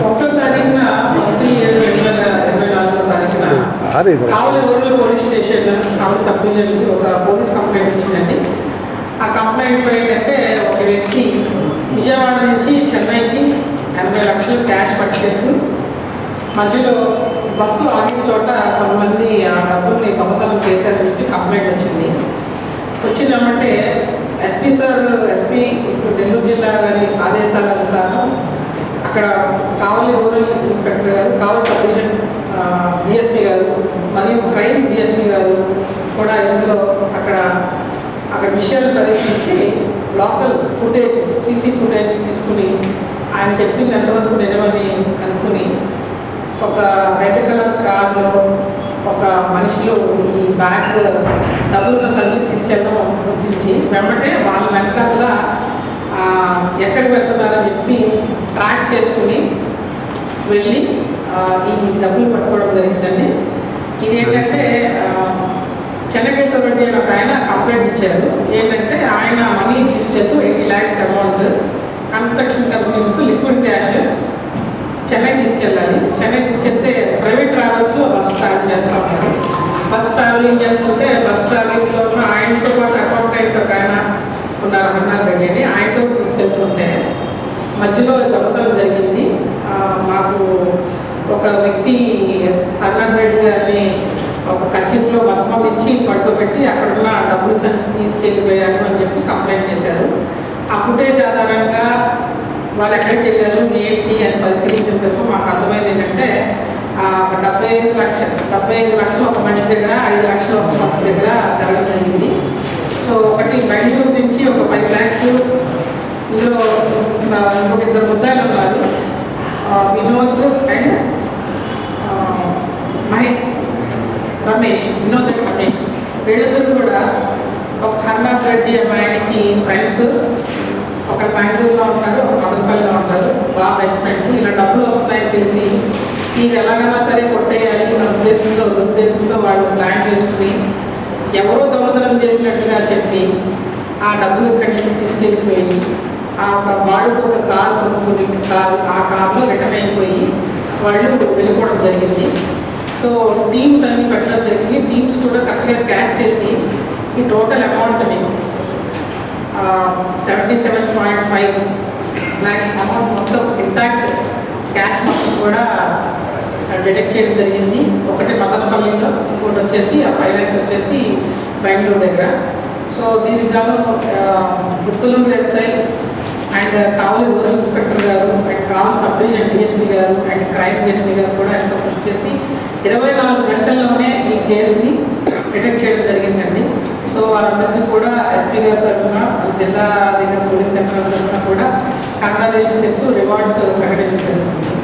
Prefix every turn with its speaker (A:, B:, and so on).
A: ఒకటో తారీఖున ఒకటి ఏడు రెండు వేల ఇరవై నాలుగో తారీఖున. Kavali rural police station Kavali sub డివిజన్కి ఒక పోలీస్ కంప్లైంట్ వచ్చిందండి ఆ కంప్లైంట్ ఏంటంటే ఒక వ్యక్తి విజయవాడ నుంచి చెన్నైకి ఎనభై లక్షలు క్యాష్ పట్టుకెళ్తూ మధ్యలో బస్సు ఆగిన చోట కొంతమంది ఆ డబ్బుల్ని దొంగతనం చేశారని చెప్పి కంప్లైంట్ వచ్చింది. వచ్చిందమంటే ఎస్పీ సార్ ఎస్పీ నెల్లూరు జిల్లా గారి ఆదేశాల అనుసారం అక్కడ కావలి రూరల్ ఇన్స్పెక్టర్ గారు కావలి సబ్ డివిజన్ డిఎస్పీ గారు మరియు క్రైమ్ డిఎస్పీ గారు కూడా ఇందులో అక్కడ అక్కడ విషయాలు పరీక్షించి లోకల్ ఫుటేజ్ సీసీ ఫుటేజ్ తీసుకుని ఆయన చెప్పింది ఎంతవరకు నిజమని కనుక్కుని ఒక రెడ్ కలర్ కార్లో ఒక మనిషిలో ఈ బ్యాగ్ డబ్బులున్న సంచి తీసుకెళ్ళడం గుర్తించి వెంబటే వాళ్ళ వెనకాల ఎక్కడికి వెళ్తున్నారని చెప్పి ట్రాక్ చేసుకుని వెళ్ళి ఈ డబ్బులు పట్టుకోవడం జరిగిందండి. ఇది చెన్నకేశ్వర రెడ్డి అని ఒక ఆయన కంప్లైంట్ ఇచ్చారు. ఏంటంటే ఆయన మనీ తీసుకెళ్తూ ఎయిటీ ల్యాక్స్ అమౌంట్ కన్స్ట్రక్షన్ కంపెనీతో లిక్విడ్ క్యాష్ చెన్నై తీసుకెళ్ళాలి. చెన్నై తీసుకెళ్తే ప్రైవేట్ ట్రావెల్స్లో బస్ ట్రావెల్ చేస్తూ ఉంటారు బస్ ట్రావెలింగ్ చేస్తుంటే బస్ ట్రావెలింగ్లో ఆయనతో పాటు అకౌంటెంట్ ఒక ఆయన ఉన్నారు హర్నాథ్ రెడ్డి అని. ఆయనతో తీసుకెళ్తుంటే మధ్యలో దొంగతనం జరిగింది. మాకు ఒక వ్యక్తి అర్నాథ్ రెడ్డి గారిని ఒక కచ్చిఫ్లో బతకం ఇచ్చి పట్టుబెట్టి అక్కడున్న డబ్బులు సంచి తీసుకెళ్ళిపోయారు అని చెప్పి కంప్లైంట్ చేశారు. ఆ ఫుటేజ్ ఆధారంగా వాళ్ళు ఎక్కడికి వెళ్ళారు ఏంటి అని పరిశీలించిన తర్వాత మాకు అర్థమైంది ఏంటంటే ఆ, డెబ్బై ఐదు లక్షలు డెబ్బై ఐదు లక్షలు ఒక మనిషి దగ్గర ఐదు లక్షలు ఒక మనిషి దగ్గర జరగడం జరిగింది సో ఒకటి బెంగళూరు నుంచి ఒక ఫైవ్ ల్యాక్స్ ఇందులో నా ఇంకొక ఇద్దరు ముద్దాయిలు ఉన్నారు ఆ, వినోద్ అండ్ ఆ, మహేష్ రమేష్ వినోద్ అండ్ రమేష్ వీళ్ళిద్దరు కూడా ఒక హర్నాథ్ రెడ్డి అమ్మాయికి ఫ్రెండ్స్ ఒక బెంగళూరులో ఉంటారు ఒక మదనపల్లిలో ఉంటారు బాగా బెస్ట్ ఫ్రెండ్స్ ఇలా డబ్బులు వస్తున్నాయని తెలిసి ఇది ఎలాగైనా సరే కొట్టేయాలి అనే ఉద్దేశంతో దురుద్దేశంతో వాళ్ళు ప్లాన్ చేసుకుని ఎవరో దొంగతనం చేసినట్టుగా చెప్పి ఆ డబ్బులు కట్టి తీసుకెళ్ళిపోయి ఆ ఒక వాళ్ళు ఒక కారు కొనుక్కుని కారు ఆ కారులో రిటర్న్ అయిపోయి వాళ్ళు వెళ్ళిపోవడం జరిగింది. సో టీమ్స్ అన్ని పెట్టడం జరిగింది. టీమ్స్ కూడా కరెక్ట్గా క్యాచ్ చేసి ఈ టోటల్ అమౌంట్ మేము seventy seven point five lakhs amount మొత్తం ఇంటాక్ట్ క్యాష్ మొత్తం కూడా డిటెక్ట్ చేయడం జరిగింది. ఒకటి మదనపల్లిలో ఇంకోటి వచ్చేసి ఆ ఫైవ్ ల్యాక్స్ వచ్చేసి బెంగళూరు దగ్గర. సో దీనికి గాను గుర్తులు SI and Kavali rural inspector garu and Kavali sub division DSP garu and crime DSP garu కూడా ఎంతో కృషి చేసి ఇరవై నాలుగు గంటల్లోనే ఈ కేసుని డిటెక్ట్ చేయడం జరిగిందండి. సో వారందరికీ కూడా ఎస్పీ గారి తరఫున జిల్లా దగ్గర పోలీస్ సెంటర్ తరఫున కూడా కంగ్రాచులేషన్స్ చెప్తూ రివార్డ్స్ ప్రకటించడం జరుగుతుంది.